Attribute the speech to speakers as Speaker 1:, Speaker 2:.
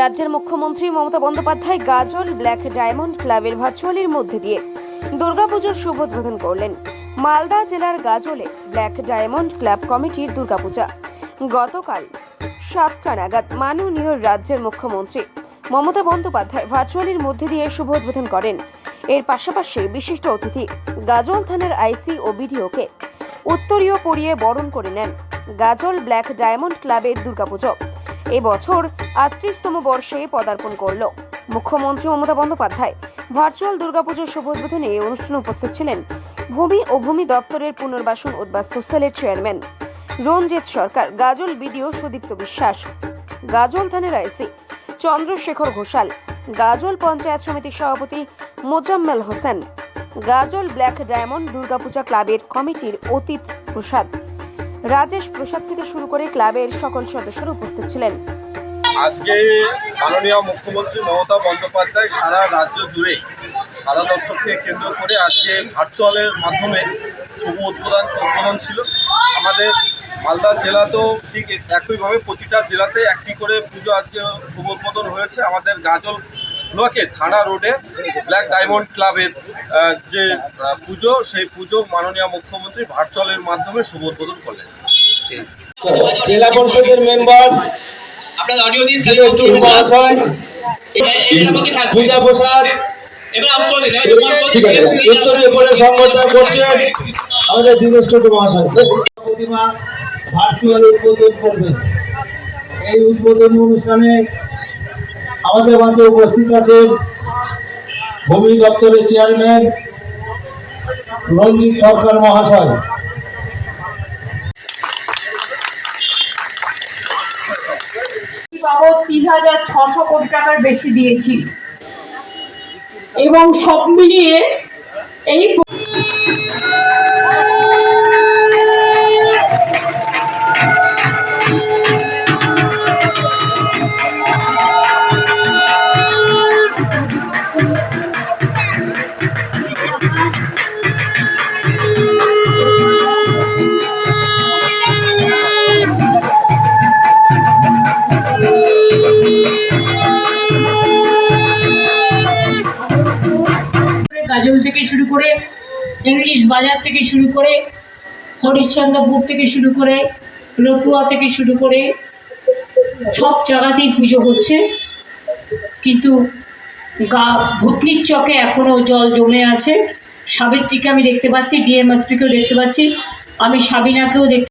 Speaker 1: রাজ্যের মুখ্যমন্ত্রী মমতা বন্দ্যোপাধ্যায় গাজল, black diamond ক্লাবের ভার্চুয়ালির মধ্যে দিয়ে দুর্গাপুজোর শুভ উদ্বোধন করলেন। মালদা জেলার গাজলে ব্ল্যাক ডায়মন্ড ক্লাব কমিটির দুর্গাপূজা। গতকাল সাতটা নাগাদ মাননীয় রাজ্যের মুখ্যমন্ত্রী মমতা বন্দ্যোপাধ্যায় ভার্চুয়ালির মধ্যে দিয়ে শুভ উদ্বোধন করেন। এর পাশাপাশি বিশিষ্ট অতিথি গাজল থানার আইসি ও বিডিওকে উত্তরীয় পরিয়ে বরণ করে নেন। গাজল, ব্ল্যাক ডায়মন্ড ক্লাবের দুর্গাপুজো এবছর আটত্রিশতম বর্ষে পদার্পণ করল। মুখ্যমন্ত্রী মমতা বন্দ্যোপাধ্যায় ভার্চুয়াল দুর্গাপুজোর শুভ উদ্বোধনে অনুষ্ঠানে উপস্থিত ছিলেন ভূমি ও ভূমি দপ্তরের পুনর্বাসন উদ্বাস্তু সেলের চেয়ারম্যান রঞ্জিত সরকার, গাজল বিডিও সুদীপ্ত বিশ্বাস, গাজল থানার আইসি চন্দ্রশেখর ঘোষাল, গাজল পঞ্চায়েত সমিতির সভাপতি মোজাম্মেল হোসেন, গাজল ব্ল্যাক ডায়মন্ড দুর্গাপূজা ক্লাবের কমিটির অতীত প্রসাদ। রাজেশ প্রসাদ থেকে শুরু করে ক্লাবের সকল সদস্যরা উপস্থিত ছিলেন।
Speaker 2: আজকে মাননীয় মুখ্যমন্ত্রী মমতা বন্দ্যোপাধ্যায় সারা রাজ্য জুড়ে, সারা দর্শককে কেন্দ্র করে আজকে ভার্চুয়ালের মাধ্যমে শুভ উদ্বোধন উদ্বোধন ছিল। আমাদের মালদা জেলাতেও ঠিক একইভাবে প্রতিটা জেলাতে একটি করে পুজো আজকে শুভ উদ্বোধন হয়েছে। আমাদের গাজল ব্লকে থানা রোডে ব্ল্যাক ডায়মন্ড ক্লাবের যে পুজো সেই পুজো মাননীয় মুখ্যমন্ত্রী ভার্চুয়ালের মাধ্যমে শুভ উদ্বোধন করলেন।
Speaker 3: জেলা পরিষদের মেম্বার
Speaker 4: আপনার অডিও দিন
Speaker 3: দিনেশ টুডু মহাশয় পূজা প্রসাদ উত্তরীয় পরে সংবর্ধনা করছেন আমাদের দিনেশ মহাশয়। প্রতিমা ভার্চুয়াল উদ্বোধন করবেন। এই উদ্বোধনী অনুষ্ঠানে আমাদের মাঝে উপস্থিত আছেন ভূমি দপ্তরের চেয়ারম্যান রঞ্জিত সরকার মহাশয়।
Speaker 5: বাবদ তিন হাজার ছশো কোটি টাকার বেশি দিয়েছি। এবং সব মিলিয়ে এই গাজল থেকে শুরু করে, ইংলিশ বাজার থেকে শুরু করে, হরিশ্চন্দ্রপুর থেকে শুরু করে, রতুয়া থেকে শুরু করে, সব জায়গাতেই পুজো হচ্ছে। কিন্তু গা ভুতনির চকে এখনও জল জমে আছে। সাবিত্রীকে আমি দেখতে পাচ্ছি ডিএমএসপিকেও দেখতে পাচ্ছি। আমি সাবিনাকেও দেখতে